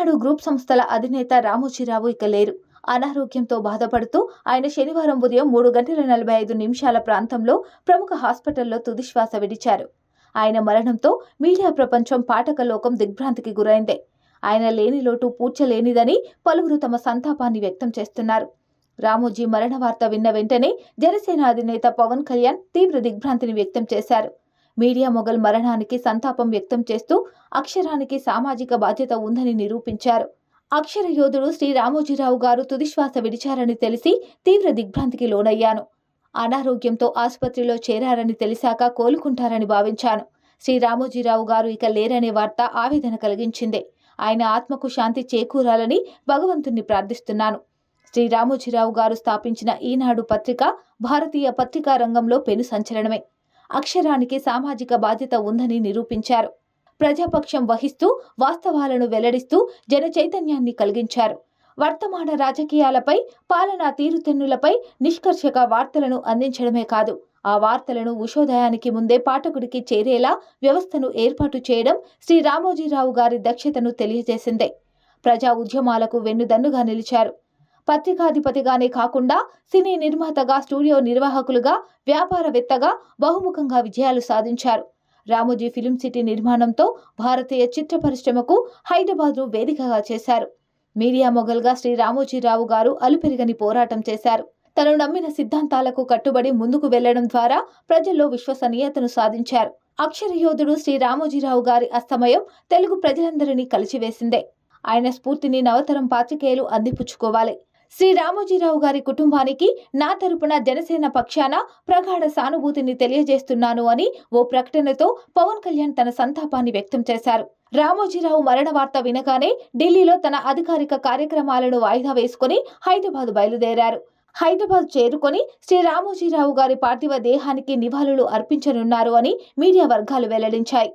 ఈనాడు group సంస్థల అధినేత రామోజీరావు ఇక లేరు. అనారోగ్యంతో బాధపడుతూ ఆయన శనివారం ఉదయం మూడు గంటల నలభై ఐదు నిమిషాల ప్రాంతంలో ప్రముఖ హాస్పిటల్లో తుదిశ్వాస విడిచారు. ఆయన మరణంతో మీడియా ప్రపంచం పాఠక లోకం దిగ్భ్రాంతికి గురైంది. ఆయన లేని లోటు పూడ్చలేనిదని పలువురు తమ సంతాపాన్ని వ్యక్తం చేస్తున్నారు. రామోజీ మరణ వార్త విన్న వెంటనే జనసేన అధినేత పవన్ కళ్యాణ్ తీవ్ర దిగ్భ్రాంతిని వ్యక్తం చేశారు. మీడియా మొగల్ మరణానికి సంతాపం వ్యక్తం చేస్తూ అక్షరానికి సామాజిక బాధ్యత ఉందని నిరూపించారు. అక్షర యోధుడు శ్రీ రామోజీరావు గారు తుదిశ్వాస విడిచారని తెలిసి తీవ్ర దిగ్భ్రాంతికి లోనయ్యాను. అనారోగ్యంతో ఆసుపత్రిలో చేరారని తెలిసాక కోలుకుంటారని భావించాను. శ్రీ రామోజీరావు గారు ఇక లేరనే వార్త ఆవేదన కలిగించింది. ఆయన ఆత్మకు శాంతి చేకూరాలని భగవంతుణ్ణి ప్రార్థిస్తున్నాను. శ్రీ రామోజీరావు గారు స్థాపించిన ఈనాడు పత్రిక భారతీయ పత్రికా రంగంలో పెను సంచలనమే. అక్షరానికి సామాజిక బాధ్యత ఉందని నిరూపించారు. ప్రజాపక్షం వహిస్తూ వాస్తవాలను వెల్లడిస్తూ జన చైతన్యాన్ని కలిగించారు. వర్తమాన రాజకీయాలపై పాలనా తీరుతెన్నులపై నిష్కర్షక వార్తలను అందించడమే కాదు ఆ వార్తలను ఉషోదయానికి ముందే పాఠకుడికి చేరేలా వ్యవస్థను ఏర్పాటు చేయడం శ్రీ రామోజీరావు గారి దక్షతను తెలియజేసిందే. ప్రజా ఉద్యమాలకు వెన్నుదన్నుగా నిలిచారు. పత్రికాధిపతిగానే కాకుండా సినీ నిర్మాతగా స్టూడియో నిర్వాహకులుగా వ్యాపారవేత్తగా బహుముఖంగా విజయాలు సాధించారు. రామోజీ ఫిలిం సిటీ నిర్మాణంతో భారతీయ చిత్ర పరిశ్రమకు హైదరాబాద్ను వేదికగా చేశారు. మీడియా మొఘల్గా శ్రీ రామోజీరావు గారు అలుపెరగని పోరాటం చేశారు. తను నమ్మిన సిద్ధాంతాలకు కట్టుబడి ముందుకు వెళ్ళడం ద్వారా ప్రజల్లో విశ్వసనీయతను సాధించారు. అక్షర యోధుడు శ్రీ రామోజీరావు గారి అస్తమయం తెలుగు ప్రజలందరినీ కలిచివేసిందే ఆయన స్ఫూర్తిని నవతరం పాత్రికేయులు అందిపుచ్చుకోవాలి. శ్రీ రామోజీరావు గారి కుటుంబానికి నా తరపున జనసేన పక్షాన ప్రగాఢ సానుభూతిని తెలియజేస్తున్నాను అని ఓ ప్రకటనతో పవన్ కళ్యాణ్ తన సంతాపాన్ని వ్యక్తం చేశారు. రామోజీరావు మరణ వార్త వినగానే ఢిల్లీలో తన అధికారిక కార్యక్రమాలను వాయిదా వేసుకుని హైదరాబాద్ బయలుదేరారు. హైదరాబాద్ చేరుకొని శ్రీ రామోజీరావు గారి పార్థివ దేహానికి నివాళులు అర్పించనున్నారు అని మీడియా వర్గాలు వెల్లడించాయి.